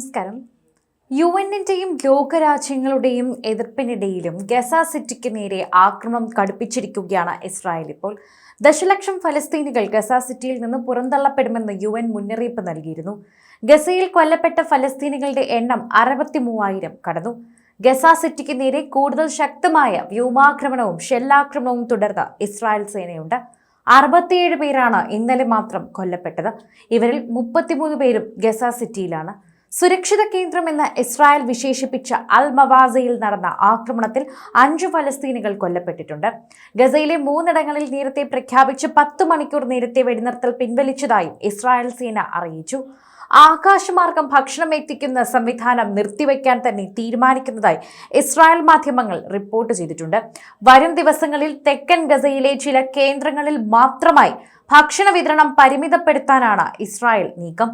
നമസ്കാരം. U എന്നിന്റെയും ലോകരാജ്യങ്ങളുടെയും എതിർപ്പിനിടയിലും Gaza സിറ്റിക്ക് നേരെ ആക്രമണം കടുപ്പിച്ചിരിക്കുകയാണ് ഇസ്രായേൽ ഇപ്പോൾ. ദശലക്ഷം ഫലസ്തീനികൾ ഗസ സിറ്റിയിൽ നിന്ന് പുറന്തള്ളപ്പെടുമെന്ന് യു എൻ മുന്നറിയിപ്പ് നൽകിയിരുന്നു. ഗസയിൽ കൊല്ലപ്പെട്ട ഫലസ്തീനികളുടെ എണ്ണം അറുപത്തി മൂവായിരം കടന്നു. ഗസ സിറ്റിക്ക് നേരെ കൂടുതൽ ശക്തമായ വ്യോമാക്രമണവും ഷെല്ലാക്രമണവും തുടർന്ന് ഇസ്രായേൽ സേനയുണ്ട്. അറുപത്തിയേഴ് പേരാണ് ഇന്നലെ മാത്രം കൊല്ലപ്പെട്ടത്. ഇവരിൽ മുപ്പത്തിമൂന്ന് പേരും ഗസ സിറ്റിയിലാണ്. സുരക്ഷിത കേന്ദ്രമെന്ന് ഇസ്രായേൽ വിശേഷിപ്പിച്ച അൽ മവാസയിൽ നടന്ന ആക്രമണത്തിൽ അഞ്ചു ഫലസ്തീനികൾ കൊല്ലപ്പെട്ടിട്ടുണ്ട്. ഗസയിലെ മൂന്നിടങ്ങളിൽ നേരത്തെ പ്രഖ്യാപിച്ച് പത്ത് മണിക്കൂർ നേരത്തെ വെടിനിർത്തൽ പിൻവലിച്ചതായും ഇസ്രായേൽ സേന അറിയിച്ചു. ആകാശമാർഗം ഭക്ഷണം എത്തിക്കുന്ന സംവിധാനം നിർത്തിവെക്കാൻ തന്നെ തീരുമാനിക്കുന്നതായി ഇസ്രായേൽ മാധ്യമങ്ങൾ റിപ്പോർട്ട് ചെയ്തിട്ടുണ്ട്. വരും ദിവസങ്ങളിൽ തെക്കൻ ഗസയിലെ ചില കേന്ദ്രങ്ങളിൽ മാത്രമായി ഭക്ഷണ വിതരണം പരിമിതപ്പെടുത്താനാണ് ഇസ്രായേൽ നീക്കം.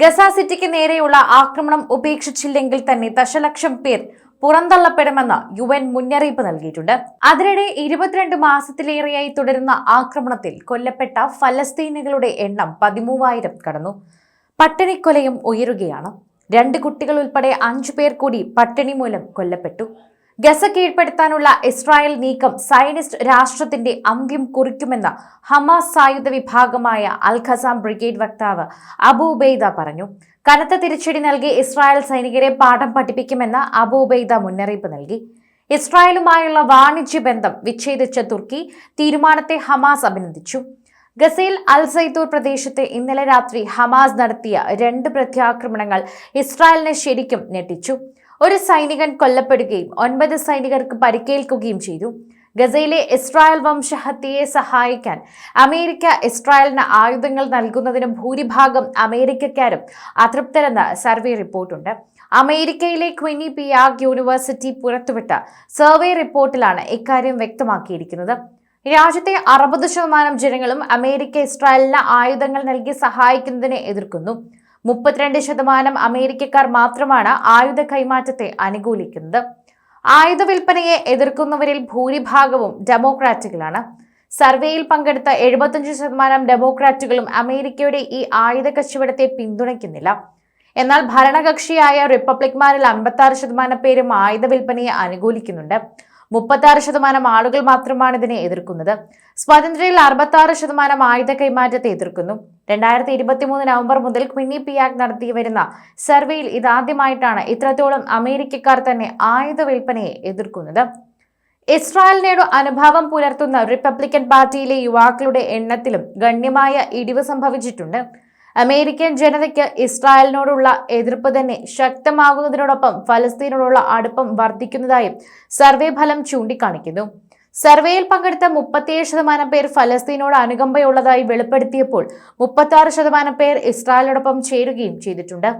ഗസ സിറ്റിക്ക് നേരെയുള്ള ആക്രമണം ഉപേക്ഷിച്ചില്ലെങ്കിൽ തന്നെ ദശലക്ഷം പേർ പുറന്തള്ളപ്പെടുമെന്ന് യു എൻ മുന്നറിയിപ്പ് നൽകിയിട്ടുണ്ട്. അതിനിടെ ഇരുപത്തിരണ്ട് മാസത്തിലേറെയായി തുടരുന്ന ആക്രമണത്തിൽ കൊല്ലപ്പെട്ട ഫലസ്തീനികളുടെ എണ്ണം പതിമൂവായിരം കടന്നു. പട്ടിണിക്കൊലയും ഉയരുകയാണ്. രണ്ട് കുട്ടികൾ ഉൾപ്പെടെ അഞ്ചു പേർ കൂടി പട്ടിണി മൂലം കൊല്ലപ്പെട്ടു. ഗസ കീഴ്പ്പെടുത്താനുള്ള ഇസ്രായേൽ നീക്കം സയനിസ്റ്റ് രാഷ്ട്രത്തിന്റെ അന്ത്യം കുറിക്കുമെന്ന് ഹമാസ് സായുധ വിഭാഗമായ അൽ ഖസാം ബ്രിഗേഡ് വക്താവ് അബൂബെയ്ദ പറഞ്ഞു. കനത്ത തിരിച്ചടി നൽകി ഇസ്രായേൽ സൈനികരെ പാഠം പഠിപ്പിക്കുമെന്ന് അബൂബെയ്ദ മുന്നറിയിപ്പ് നൽകി. ഇസ്രായേലുമായുള്ള വാണിജ്യ ബന്ധം വിച്ഛേദിച്ച തുർക്കി തീരുമാനത്തെ ഹമാസ് അഭിനന്ദിച്ചു. ഗസയിൽ അൽ സൈത്തൂർ പ്രദേശത്തെ ഇന്നലെ രാത്രി ഹമാസ് നടത്തിയ രണ്ട് പ്രത്യാക്രമണങ്ങൾ ഇസ്രായേലിനെ ശരിക്കും ഞെട്ടിച്ചു. ഒരു സൈനികൻ കൊല്ലപ്പെടുകയും ഒൻപത് സൈനികർക്ക് പരിക്കേൽക്കുകയും ചെയ്തു. ഗസയിലെ ഇസ്രായേൽ വംശഹത്യയെ സഹായിക്കാൻ അമേരിക്ക ഇസ്രായേലിന് ആയുധങ്ങൾ നൽകുന്നതിന് ഭൂരിഭാഗം അമേരിക്കക്കാരും അതൃപ്തരെന്ന് സർവേ റിപ്പോർട്ടുണ്ട്. അമേരിക്കയിലെ ക്വിനി പിയാഗ് യൂണിവേഴ്സിറ്റി പുറത്തുവിട്ട സർവേ റിപ്പോർട്ടിലാണ് ഇക്കാര്യം വ്യക്തമാക്കിയിരിക്കുന്നത്. രാജ്യത്തെ അറുപത് ശതമാനം ജനങ്ങളും അമേരിക്ക ഇസ്രായേലിന് ആയുധങ്ങൾ നൽകി സഹായിക്കുന്നതിനെ എതിർക്കുന്നു. മുപ്പത്തിരണ്ട് ശതമാനം അമേരിക്കക്കാർ മാത്രമാണ് ആയുധ കൈമാറ്റത്തെ അനുകൂലിക്കുന്നത്. ആയുധ വിൽപ്പനയെ എതിർക്കുന്നവരിൽ ഭൂരിഭാഗവും ഡെമോക്രാറ്റുകളാണ്. സർവേയിൽ പങ്കെടുത്ത എഴുപത്തഞ്ച് ശതമാനം ഡെമോക്രാറ്റുകളും അമേരിക്കയുടെ ഈ ആയുധ കച്ചവടത്തെ പിന്തുണയ്ക്കുന്നില്ല. എന്നാൽ ഭരണകക്ഷിയായ റിപ്പബ്ലിക്മാരിൽ അമ്പത്തി ആറ് ശതമാനം പേരും ആയുധ വിൽപ്പനയെ അനുകൂലിക്കുന്നുണ്ട്. മുപ്പത്തി ശതമാനം ആളുകൾ മാത്രമാണ് ഇതിനെ എതിർക്കുന്നത്. സ്വാതന്ത്ര്യയിൽ അറുപത്തി ശതമാനം ആയുധ കൈമാറ്റത്തെ എതിർക്കുന്നു. രണ്ടായിരത്തി ഇരുപത്തി മൂന്ന് നവംബർ മുതൽ ക്വിന്നി പിയാക് നടത്തി വരുന്ന സർവേയിൽ ഇതാദ്യമായിട്ടാണ് ഇത്രത്തോളം അമേരിക്കക്കാർ തന്നെ ആയുധ വിൽപ്പനയെ എതിർക്കുന്നത്. ഇസ്രായേലിനോട് അനുഭാവം പുലർത്തുന്ന റിപ്പബ്ലിക്കൻ പാർട്ടിയിലെ യുവാക്കളുടെ എണ്ണത്തിലും ഗണ്യമായ ഇടിവ് സംഭവിച്ചിട്ടുണ്ട്. അമേരിക്കൻ ജനതയ്ക്ക് ഇസ്രായേലിനോടുള്ള എതിർപ്പ് തന്നെ ശക്തമാകുന്നതിനോടൊപ്പം ഫലസ്തീനോടുള്ള അടുപ്പം വർദ്ധിക്കുന്നതായും സർവേ ഫലം ചൂണ്ടിക്കാണിക്കുന്നു. സർവേയിൽ പങ്കെടുത്ത മുപ്പത്തിയേഴ് ശതമാനം പേർ ഫലസ്തീനോട് അനുകമ്പയുള്ളതായി വെളിപ്പെടുത്തിയപ്പോൾ മുപ്പത്തി ശതമാനം പേർ ഇസ്രായേലിനോടൊപ്പം ചേരുകയും ചെയ്തിട്ടുണ്ട്.